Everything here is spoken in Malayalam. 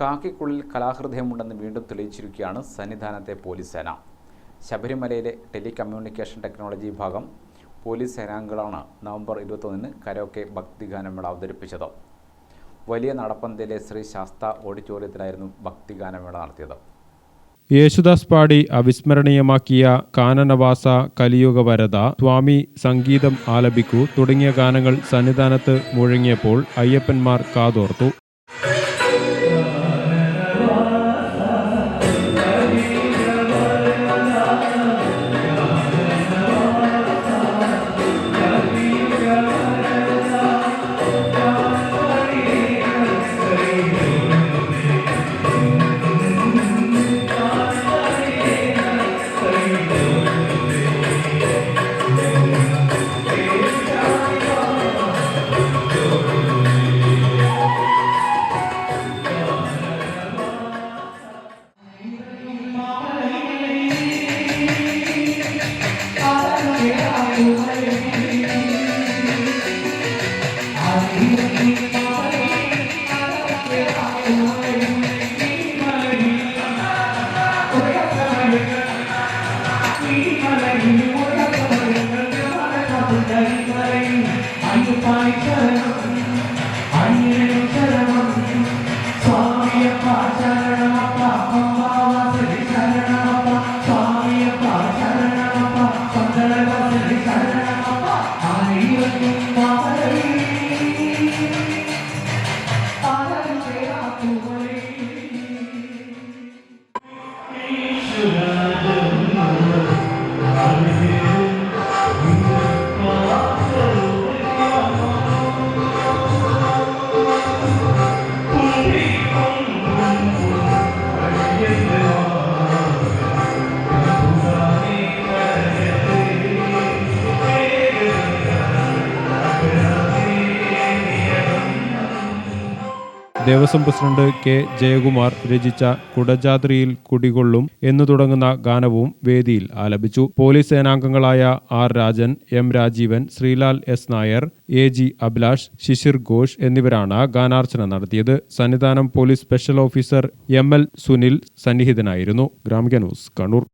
കാക്കിക്കുള്ളിൽ കലാഹൃദയമുണ്ടെന്ന് വീണ്ടും തെളിയിച്ചിരിക്കുകയാണ് സന്നിധാനത്തെ പോലീസ് സേന. ശബരിമലയിലെ ടെലികമ്മ്യൂണിക്കേഷൻ ടെക്നോളജി വിഭാഗം പോലീസ് സേനാംഗങ്ങളാണ് നവംബർ ഇരുപത്തൊന്നിന് കരോക്കെ ഭക്തിഗാനമേള അവതരിപ്പിച്ചത്. വലിയ നടപ്പന്തയിലെ ശ്രീ ശാസ്ത ഓഡിറ്റോറിയത്തിലായിരുന്നു ഭക്തിഗാനമേള നടത്തിയത്. യേശുദാസ് പാടി അവിസ്മരണീയമാക്കിയ കാനനവാസ കലിയുഗ വരത സ്വാമി സംഗീതം ആലപിക്കൂ തുടങ്ങിയ ഗാനങ്ങൾ സന്നിധാനത്ത് മുഴങ്ങിയപ്പോൾ അയ്യപ്പന്മാർ കാതോർത്തു. கரைந்தரன் அன்பு பாய்ச்சரணம். அன்னிரன் சரணம் சுவாமிய பாச்சரணமப்பா அம்மாவாசரி சரணமப்பா. சுவாமியப்பா சரணமப்பா சந்தனவாசரி சரணமப்பா. ஆரியன் மாதரி ஆதரவு பேரா புகழே ദേവസ്വം പ്രസിഡന്റ് കെ. ജയകുമാർ രചിച്ച കുടജാദ്രിയിൽ കുടികൊള്ളും എന്നു തുടങ്ങുന്ന ഗാനവും വേദിയിൽ ആലപിച്ചു. Police സേനാംഗങ്ങളായ R. Rajan M. Rajeevan Sreelal S. Nair A. G. Abhilash Shishir Ghosh എന്നിവരാണ് ഗാനാർച്ചന നടത്തിയത്. Sannidhanam police special officer M. L. Sunil സന്നിഹിതനായിരുന്നു. Gramika news Kannur.